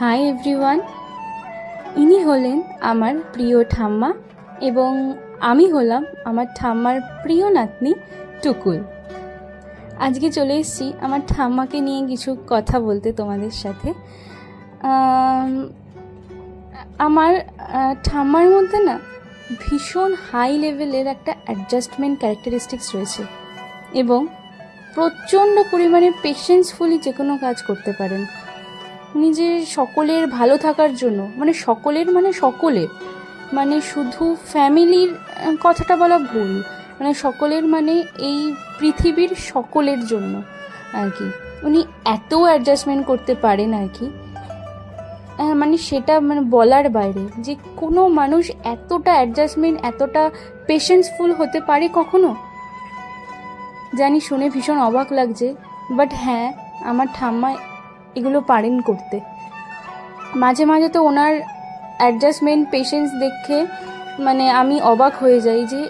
Hi everyone. ইনি হলেন আমার প্রিয় ঠাম্মা এবং আমি হলাম আমার ঠাম্মার প্রিয় নাতনি টুকুল। আজকে চলে এসেছি আমার ঠাম্মাকে নিয়ে কিছু কথা বলতে তোমাদের সাথে। আমার ঠাম্মার মধ্যে না ভীষণ হাই লেভেলের একটা অ্যাডজাস্টমেন্ট ক্যারেক্টারিস্টিক্স রয়েছে এবং প্রচণ্ড পরিমাণে পেশেন্সফুলি যে কোনো কাজ করতে পারেন। যে সকলের ভালো থাকার জন্য মানে সকলের মানে সকলের মানে শুধু ফ্যামিলির কথাটা বলা ভুল মানে সকলের মানে এই পৃথিবীর সকলের জন্য আর কি। উনি এত অ্যাডজাস্টমেন্ট করতে পারেন আর কি। মানে সেটা মানে বলার বাইরে, যে কোনো মানুষ এতটা অ্যাডজাস্টমেন্ট এতটা পেশেন্সফুল হতে পারে কখনো? জানি শুনে ভীষণ অবাক লাগছে বাট হ্যাঁ আমার ঠাম্মা এগুলো পারেন করতে। মাঝে মাঝে তো ওনার অ্যাডজাস্টমেন্ট পেশেন্স দেখে মানে আমি অবাক হয়ে যাই যে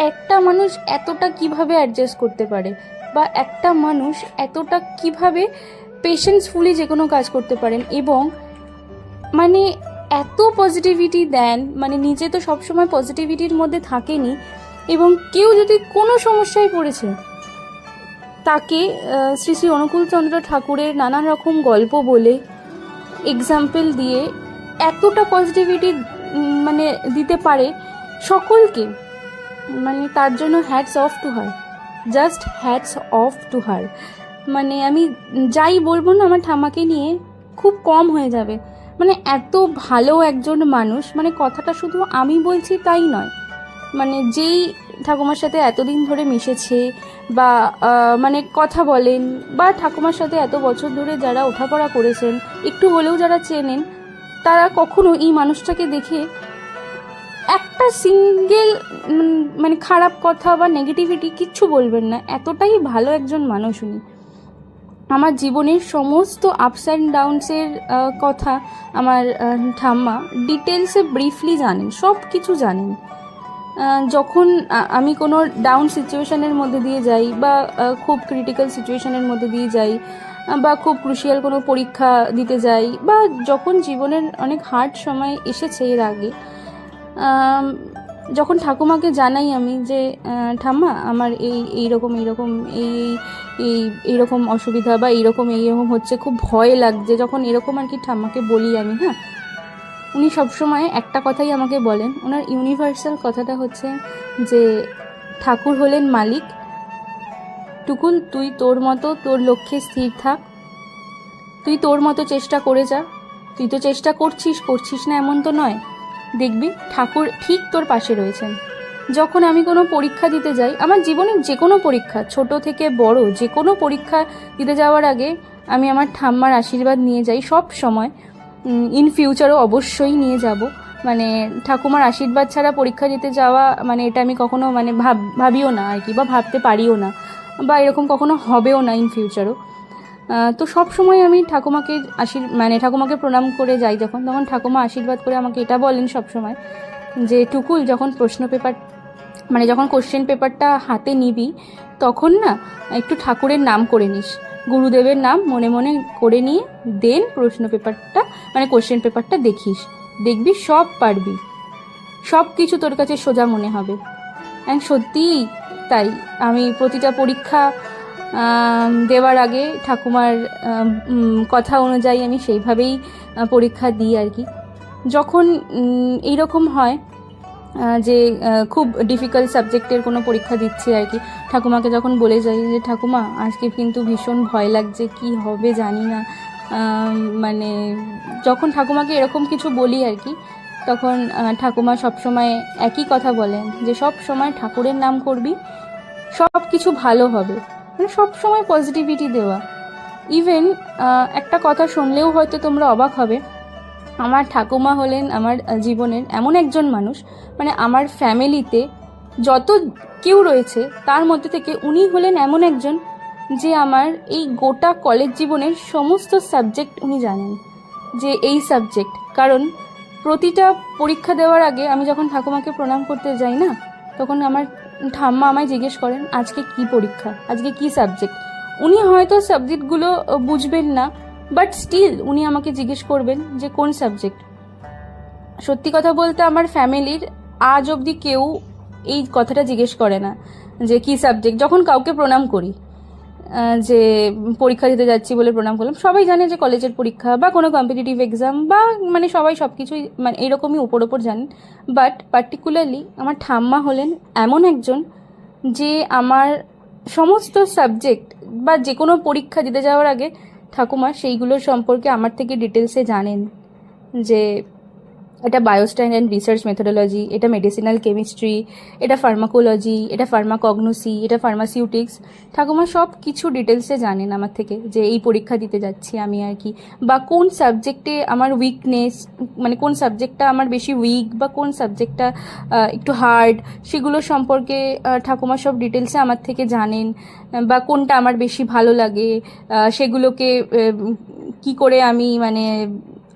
একটা মানুষ এতটা কীভাবে অ্যাডজাস্ট করতে পারে বা একটা মানুষ এতটা কীভাবে পেশেন্সফুলি যে কোনো কাজ করতে পারেন এবং মানে এত পজিটিভিটি দেন মানে নিজে তো সবসময় পজিটিভিটির মধ্যে থাকেনি এবং কেউ যদি কোনো সমস্যায় পড়েছে তাকে শ্রী শ্রী অনুকূলচন্দ্র ঠাকুরের নানান রকম গল্প বলে এক্সাম্পল দিয়ে এতটা পজিটিভিটি মানে দিতে পারে সকলকে মানে তার জন্য hats off to her just hats off to her মানে আমি যাই বলব না, আমার ঠাম্মাকে নিয়ে খুব কম হয়ে যাবে। মানে এত ভালো একজন মানুষ মানে কথাটা শুধু আমি বলছি তাই নয় মানে যেই ঠাকুমার সাথে এতদিন ধরে মিশেছে বা মানে কথা বলেন বা ঠাকুমার সাথে এত বছর ধরে যারা ওঠাপড়া করেছেন, একটু হলেও যারা চেনেন, তারা কখনো এই মানুষটাকে দেখে একটা সিঙ্গেল মানে খারাপ কথা বা নেগেটিভিটি কিচ্ছু বলবেন না। এতটাই ভালো একজন মানুষ উনি। আমার জীবনের সমস্ত আপস অ্যান্ড ডাউনসের কথা আমার ঠাম্মা ডিটেলসে ব্রিফলি জানেন সব কিছু জানেন। যখন আমি কোনো ডাউন সিচুয়েশনের মধ্যে দিয়ে যাই বা খুব ক্রিটিক্যাল সিচুয়েশনের মধ্যে দিয়ে যাই বা খুব ক্রুশিয়াল কোনো পরীক্ষা দিতে যাই, বা যখন জীবনের অনেক হার্ড সময় এসেছে এর আগে যখন ঠাকুমাকে জানাই আমি যে ঠাম্মা, আমার এই, এইরকম এইরকম এই এই, এইরকম অসুবিধা বা এইরকম এইরকম হচ্ছে, খুব ভয় লাগছে, যখন এরকম আর কি ঠাম্মাকে বলি আমি হ্যাঁ উনি সবসময় একটা কথাই আমাকে বলেন, ওনার ইউনিভার্সাল কথাটা হচ্ছে যে, ঠাকুর হলেন মালিক। টুকুল, তুই তোর মতো, তোর লক্ষ্যে স্থির থাক। তুই তোর মতো চেষ্টা করে যা। তুই তো চেষ্টা করছিস করছিস না এমন তো নয়। দেখবি, ঠাকুর ঠিক তোর পাশে রয়েছেন। যখন আমি কোনো পরীক্ষা দিতে যাই, আমার জীবনের যে কোনো পরীক্ষা, ছোট থেকে বড় যে কোনো পরীক্ষা দিতে যাওয়ার আগে আমি আমার ঠাম্মার আশীর্বাদ নিয়ে যাই সব সময়। ইন ফিউচারও অবশ্যই নিয়ে যাব। মানে ঠাকুমার আশীর্বাদ ছাড়া পরীক্ষা দিতে যাওয়া মানে এটা আমি কখনো মানে ভাব, ভাবিও না আর কি, বা ভাবতে পারিও না, বা এরকম কখনো হবেও না ইন ফিউচারও তো সব সময় আমি ঠাকুমাকে আশীর মানে ঠাকুমাকে প্রণাম করে যাই যখন, তখন ঠাকুমা আশীর্বাদ করে আমাকে এটা বলেন সব সময়, যে, টুকুল, যখন প্রশ্ন পেপার মানে যখন কোশ্চেন পেপারটা হাতে নিবি, তখন না, একটু ঠাকুরের নাম করে নিস। গুরুদেবের নাম মনে মনে করে নিয়ে দেন প্রশ্ন পেপারটা মানে কোশ্চেন পেপারটা দেখিস। দেখবি সব পারবি। সব কিছু তোর কাছে সোজা মনে হবে। অ্যান্ড সত্যিই তাই। আমি প্রতিটা পরীক্ষা দেওয়ার আগে ঠাকুমার কথা অনুযায়ী আমি সেইভাবেই পরীক্ষা দিই আর কি। যখন এইরকম হয় যে খুব ডিফিকাল্ট সাবজেক্টের কোনো পরীক্ষা দিচ্ছি আর কি। ঠাকুমাকে যখন বলে যাই যে, ঠাকুমা, আজকে কিন্তু ভীষণ ভয় লাগছে, কি হবে জানি না। মানে যখন ঠাকুমাকে এরকম কিছু বলি আর কি, তখন ঠাকুমা সবসময় একই কথা বলেন যে, সব সময় ঠাকুরের নাম করবি, সব কিছু ভালো হবে। মানে সব সময় পজিটিভিটি দেওয়া। ইভেন একটা কথা শুনলেও হয়তো তোমরা অবাক হবে আমার ঠাকুমা হলেন আমার জীবনের এমন একজন মানুষ মানে আমার ফ্যামিলিতে যত কেউ রয়েছে, তার মধ্যে থেকে উনি হলেন এমন একজন যে আমার এই গোটা কলেজ জীবনের সমস্ত সাবজেক্ট উনি জানেন, যে এই সাবজেক্ট। কারণ প্রতিটা পরীক্ষা দেওয়ার আগে আমি যখন ঠাকুমাকে প্রণাম করতে যাই না, তখন আমার ঠাম্মা আমায় জিজ্ঞেস করেন, আজকে কি পরীক্ষা? আজকে কি সাবজেক্ট? উনি হয়তো সাবজেক্টগুলো বুঝবেন না বাট স্টিল উনি আমাকে জিজ্ঞেস করবেন যে কোন সাবজেক্ট সত্যি কথা বলতে আমার ফ্যামিলির আজ অবধি কেউ এই কথাটা জিজ্ঞেস করে না যে কি সাবজেক্ট যখন কাউকে প্রণাম করি যে পরীক্ষা দিতে যাচ্ছি বলে প্রণাম করলাম, সবাই জানে যে কলেজের পরীক্ষা বা কোনো কম্পিটিটিভ এক্সাম বা মানে সবাই সব কিছুই মানে এরকমই উপর ওপর জানেন। বাট পার্টিকুলারলি আমার ঠাম্মা হলেন এমন একজন যে আমার সমস্ত সাবজেক্ট বা যে কোনো পরীক্ষা দিতে যাওয়ার আগে ঠাকুমা সেইগুলো সম্পর্কে আমার থেকে ডিটেলসে জানেন যে এটা বায়োস্টাইন অ্যান্ড রিসার্চ মেথোডোলজি এটা মেডিসিনাল কেমিস্ট্রি এটা ফার্মাকোলজি এটা ফার্মাকগনোসি এটা ফার্মাসিউটিক্স ঠাকুমা সব কিছু ডিটেলসে জানেন আমার থেকে যে এই পরীক্ষা দিতে যাচ্ছি আমি আর কি। বা কোন সাবজেক্টে আমার উইকনেস মানে কোন সাবজেক্টটা আমার বেশি উইক বা কোন সাবজেক্টটা একটু হার্ড সেগুলো সম্পর্কে ঠাকুমা, সব ডিটেলসে আমার থেকে জানেন। বা কোনটা আমার বেশি ভালো লাগে সেগুলোকে কি করে আমি মানে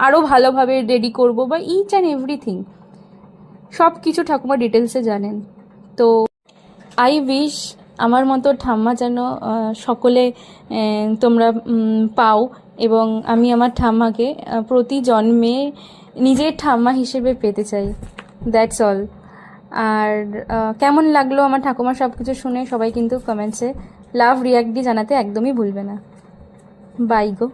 আরও ভালোভাবে রেডি করব বা ইচ অ্যান্ড এভরিথিং সব কিছু ঠাকুমা ডিটেলসে জানেন। তো আই উইশ আমার মতো ঠাম্মা যেন সকলে তোমরা পাও এবং আমি আমার ঠাম্মাকে প্রতি জন্মে নিজের ঠাম্মা হিসেবে পেতে চাই। দ্যাটস অল আর কেমন লাগল আমার ঠাকুমা সব কিছু শুনে সবাই কিন্তু কমেন্টসে লাভ রিয়াক্ট জানাতে একদমই ভুলবে না। বাই গো।